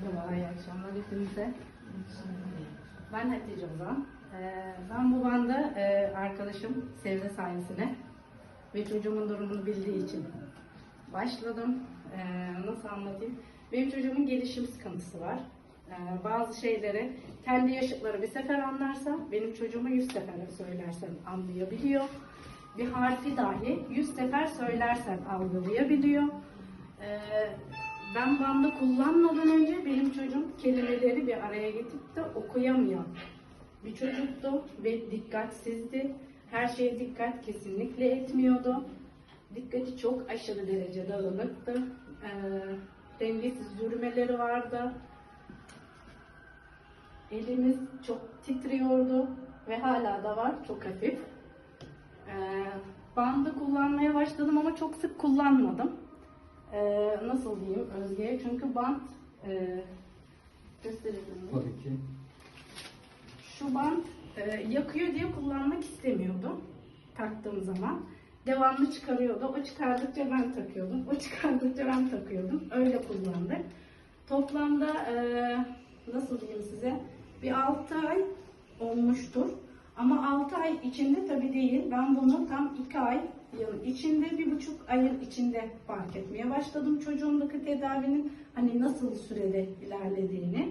Merhaba, iyi akşamlar hepinize. Ben Hatice Ozan. Ee, ben bu banda e, arkadaşım Sevde sayesine ve çocuğumun durumunu bildiği için başladım. Ee, nasıl anlatayım? Benim çocuğumun gelişim sıkıntısı var. Ee, bazı şeyleri kendi yaşıtları bir sefer anlarsa benim çocuğuma yüz sefer söylersem anlayabiliyor. Bir harfi dahi yüz sefer söylersen algılayabiliyor. Ee, ben bandı kullanmadan önce benim çocuğum kelimeleri bir araya getirip de okuyamıyor. Bir çocuktu ve dikkatsizdi. Her şeye dikkat kesinlikle etmiyordu. Dikkati çok aşırı derece dağınıktı. Ee, dengesiz yürümeleri vardı. Elimiz çok titriyordu ve hala da var çok hafif. Ee, bandı kullanmaya başladım ama çok sık kullanmadım. Ee, nasıl diyeyim Özge'ye? Çünkü bant e, gösterelim. Tabii ki. Şu bant e, yakıyor diye kullanmak istemiyordum taktığım zaman. Devamlı çıkarıyordu. O çıkardıkça ben takıyordum. O çıkardıkça ben takıyordum. Öyle kullandık. Toplamda e, nasıl diyeyim size bir 6 ay olmuştur. Ama 6 ay içinde tabii değil. Ben bunu tam 2 ay yıl içinde, bir buçuk ayın içinde fark etmeye başladım çocuğumdaki tedavinin hani nasıl sürede ilerlediğini.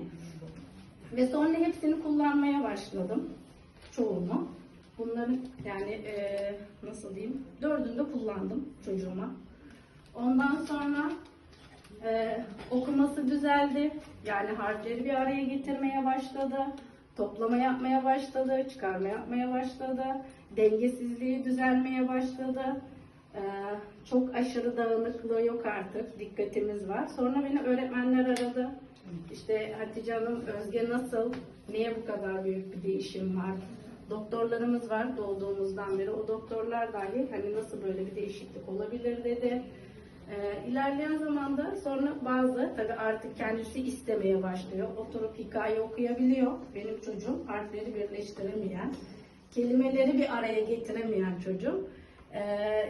Ve sonra hepsini kullanmaya başladım. Çoğunu. Bunların yani eee, nasıl diyeyim dördünü de kullandım çocuğuma. Ondan sonra eee, okuması düzeldi. Yani harfleri bir araya getirmeye başladı. Toplama yapmaya başladı. Çıkarma yapmaya başladı. Dengesizliği düzelmeye başladı. Eee, çok aşırı dağınıklığı yok artık. Dikkatimiz var. Sonra beni öğretmenler aradı. İşte Hatice Hanım, Özge nasıl? Niye bu kadar büyük bir değişim var? Doktorlarımız var doğduğumuzdan beri. O doktorlar dahi hani nasıl böyle bir değişiklik olabilir dedi. Ee, ilerleyen zamanda sonra bazı tabii artık kendisi istemeye başlıyor. Oturup hikaye okuyabiliyor. Benim çocuğum harfleri birleştiremeyen, kelimeleri bir araya getiremeyen çocuğum. Ee,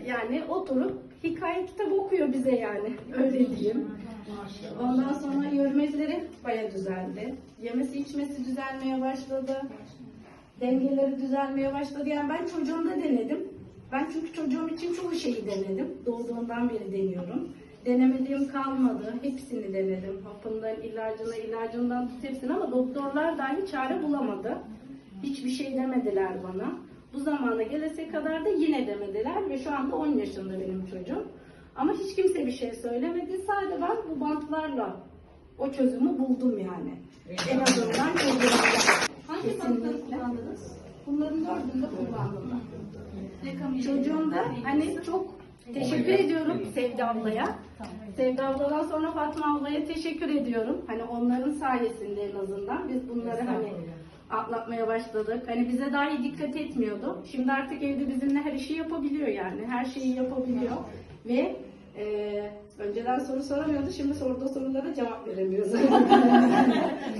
yani oturup hikaye kitabı okuyor bize yani öyle diyeyim. Ondan sonra yürümeleri baya düzeldi. Yemesi içmesi düzelmeye başladı. Dengeleri düzelmeye başladı. Yani ben çocuğumda denedim. Ben çünkü çocuğum için çoğu şeyi denedim. Doğduğundan beri deniyorum. Denemediğim kalmadı. Hepsini denedim. Hapından, ilacına, ilacından tut hepsini ama doktorlar dahi çare bulamadı. Hiçbir şey demediler bana. Bu zamana gelese kadar da yine demediler ve şu anda 10 yaşında benim çocuğum. Ama hiç kimse bir şey söylemedi. Sadece ben bu bantlarla o çözümü buldum yani. En azından çözümü. Hangi bantları kullandınız? Bunların dördünü de kullandım ben. Çocuğumda hani çok teşekkür ediyorum Sevda ablaya. Sevda abladan sonra Fatma ablaya teşekkür ediyorum. Hani onların sayesinde en azından biz bunları hani atlatmaya başladık. Hani bize dahi dikkat etmiyordu. Şimdi artık evde bizimle her işi yapabiliyor yani. Her şeyi yapabiliyor. Ve e, önceden soru soramıyordu. Şimdi sorduğu sorulara cevap veremiyor zaten.